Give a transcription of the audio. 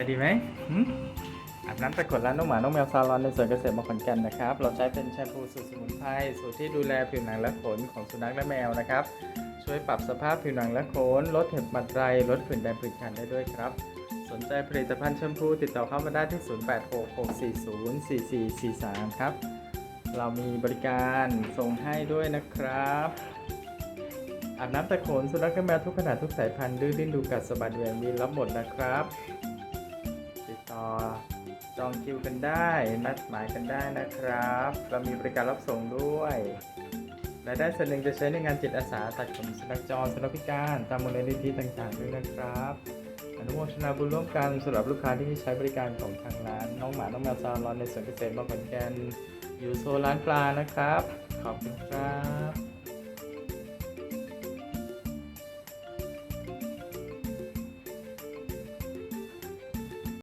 จะดีไหมอาบน้ำตะกดร้านน้องหมาน้องแมวซาลอนในสวนเกษตรมงคลกันนะครับ เราใช้เป็นแชมพูสูตรสมุนไพรสูตรที่ดูแลผิวหนังและขนของสุนัขและแมวนะครับ ช่วยปรับสภาพผิวหนังและขน ลดเห็บหมัดไร ลดผื่นแดงผื่นคันได้ด้วยครับ สนใจผลิตภัณฑ์แชมพูติดต่อเข้ามาได้ที่ 0866404443 ครับ เรามีบริการส่งให้ด้วยนะครับอาบน้ำตะโขนสุนัขและแมวทุกขนาดทุกสายพันธุ์ดื้อดิ้นดูกัดสะบัดแหวงมีรับหมดนะครับ อจองคิวกันได้นัดหมายกันได้นะครับ เรามีบริการรับส่งด้วยรายได้ส่วนหนึ่งจะใช้ในงานจิตอาสาตัดขนสุนัขจรสุนัขพิการตามมูลนิธิต่างๆด้วยนะครับอนุโมทนาบุญร่วมกันสำหรับลูกค้าที่ใช้บริการของทางร้าน น้องหมา น้องแมวซาลอนในสวนเกษตรบางขอนแก่นอยู่โซนร้านปลานะครับ ขอบคุณครับ